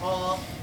哦。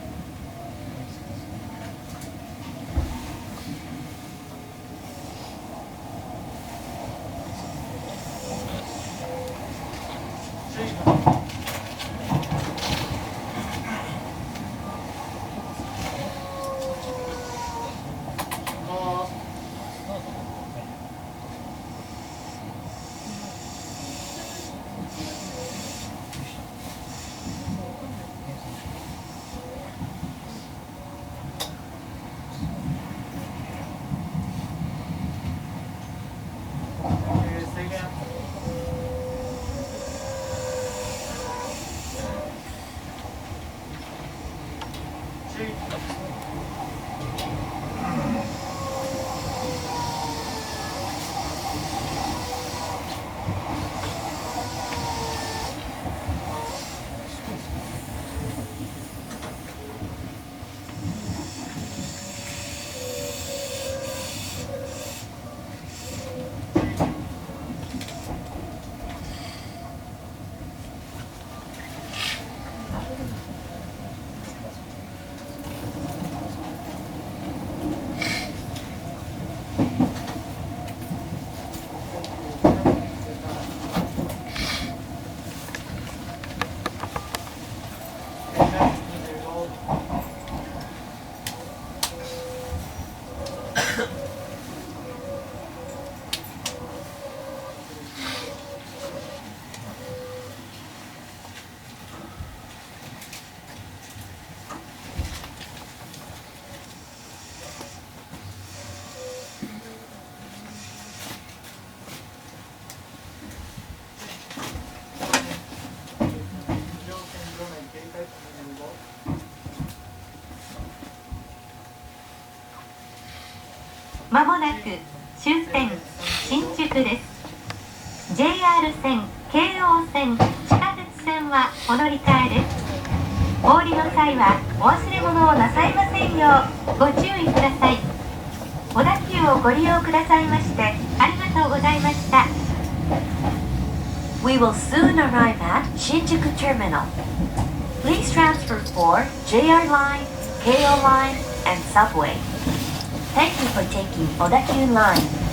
まもなく終点新宿です JR 線京王線地下鉄線はお乗り換えですお降りの際はお忘れ物をなさいませんようご注意ください小田急をご利用くださいましてありがとうございました We will soon arrive at Shinjuku Terminal. Please transfer for JR Line, KO Line, and Subway. Thank you for taking Odakyu Line.「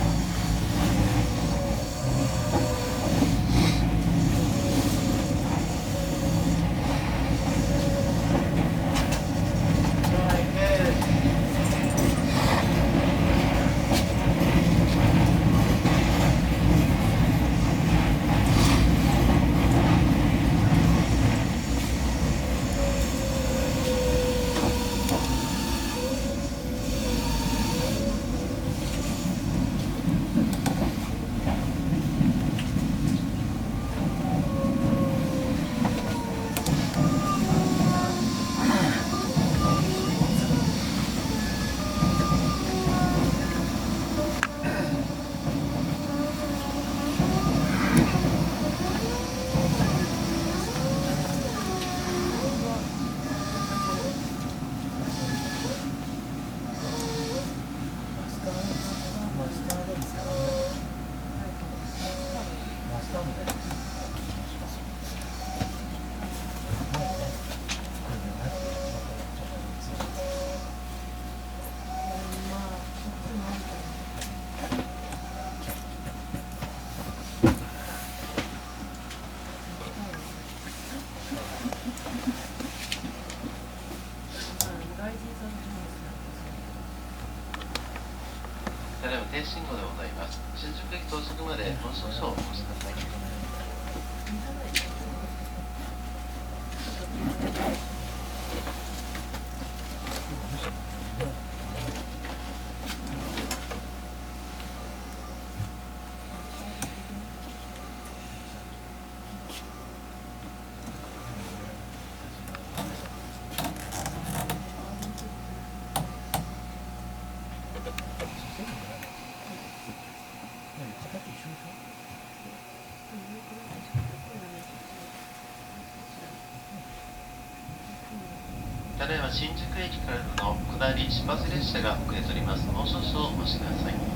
定信号でございます。新宿駅到着までもう少々お待ちください。ただいま新宿駅からの下り始発列車が遅れております。もう少々お待ちください。